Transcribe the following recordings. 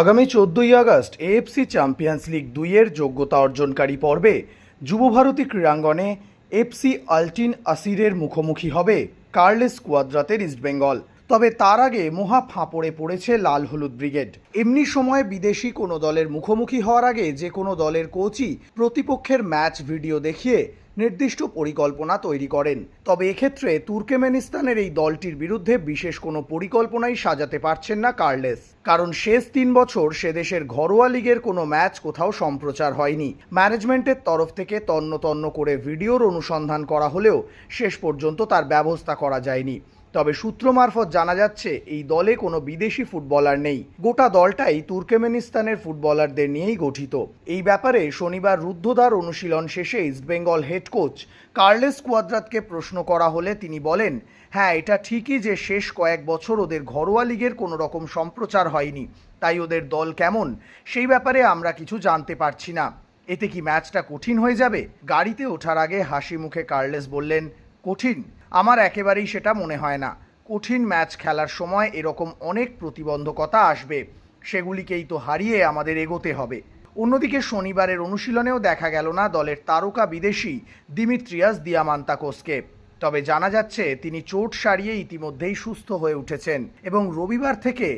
আগামী চোদ্দই August AFC champions league দুইয়ের যোগ্যতা অর্জনকারী পর্বে যুবভারতী ক্রীড়াঙ্গনে এফসি আলটিন আসিরের মুখোমুখি হবে কার্লেস কুয়াদ্রাতের ইস্টবেঙ্গল তবে তার আগে মহা ফাঁপড়ে পড়েছে লাল হলুদ ব্রিগেড। এমনি সময় বিদেশি কোনো দলের মুখোমুখি হওয়ার আগে যে কোনো দলের কোচই প্রতিপক্ষের ম্যাচ ভিডিও দেখিয়ে নির্দিষ্ট পরিকল্পনা তৈরি করেন। তবে এক্ষেত্রে তুর্কেমেনিস্তানের এই দলটির বিরুদ্ধে বিশেষ কোনো পরিকল্পনাই সাজাতে পারছেন না কার্লেস। কারণ শেষ তিন বছর সে দেশের ঘরোয়া লিগের কোনো ম্যাচ কোথাও সম্প্রচার হয়নি। ম্যানেজমেন্টের তরফ থেকে তন্ন তন্ন করে ভিডিওর অনুসন্ধান করা হলেও শেষ পর্যন্ত তার ব্যবস্থা করা যায়নি। তবে সূত্র মারফত জানা যাচ্ছে, এই দলে কোনো বিদেশি ফুটবলার নেই। গোটা দলটাই তুর্কমেনিস্তানের ফুটবলারদের নিয়েই গঠিত। এই ব্যাপারে শনিবার রুদ্ধদ্বার অনুশীলন শেষে ইস্টবেঙ্গল হেড কোচ কার্লেস কুয়াদ্রাতকে প্রশ্ন করা হলে তিনি বলেন হ্যাঁ এটা ঠিকই যে শেষ কয়েক বছর ওদের ঘরোয়া লিগের কোনো রকম সম্প্রচার হয়নি। তাই ওদের দল কেমন, সেই ব্যাপারে আমরা কিছু জানতে পারছি না। এতে কি ম্যাচটা কঠিন হয়ে যাবে? গাড়িতে ওঠার আগে হাসি মুখে কার্লেস বললেন কঠিন। আমার একেবারেই সেটা মনে হয় না। কঠিন ম্যাচ খেলার সময় এরকম অনেক প্রতিবন্ধকতা আসবে। সেগুলিকেই তো হারিয়ে আমাদের এগোতে হবে। অন্যদিকে শনিবারের অনুশীলনেও দেখা গেল না দলের তারকা বিদেশি দিমিত্রিয়াস দিয়ামান্তাকোসকে। তবে জানা যাচ্ছে তিনি চোট সারিয়ে ইতিমধ্যেই সুস্থ হয়ে উঠেছেন এবং রবিবার থেকে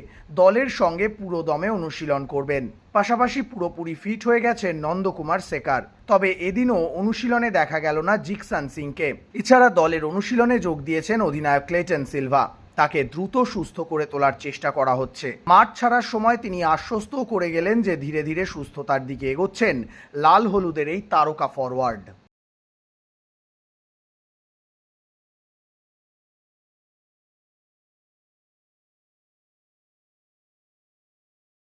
দলের সঙ্গে পুরো দমে অনুশীলন করবেন। পাশাপাশি পুরোপুরি ফিট হয়ে গেছেন নন্দকুমার সেকার তবে এদিনও অনুশীলনে দেখা গেল না জিকসান সিংকে। এছাড়া দলের অনুশীলনে যোগ দিয়েছেন অধিনায়ক ক্লেটন সিলভা। তাকে দ্রুত সুস্থ করে তোলার চেষ্টা করা হচ্ছে। মাঠ ছাড়ার সময় তিনি আশ্বস্তও করে গেলেন যে ধীরে ধীরে সুস্থতার দিকে এগোচ্ছেন লাল হলুদের এই তারকা ফরওয়ার্ড।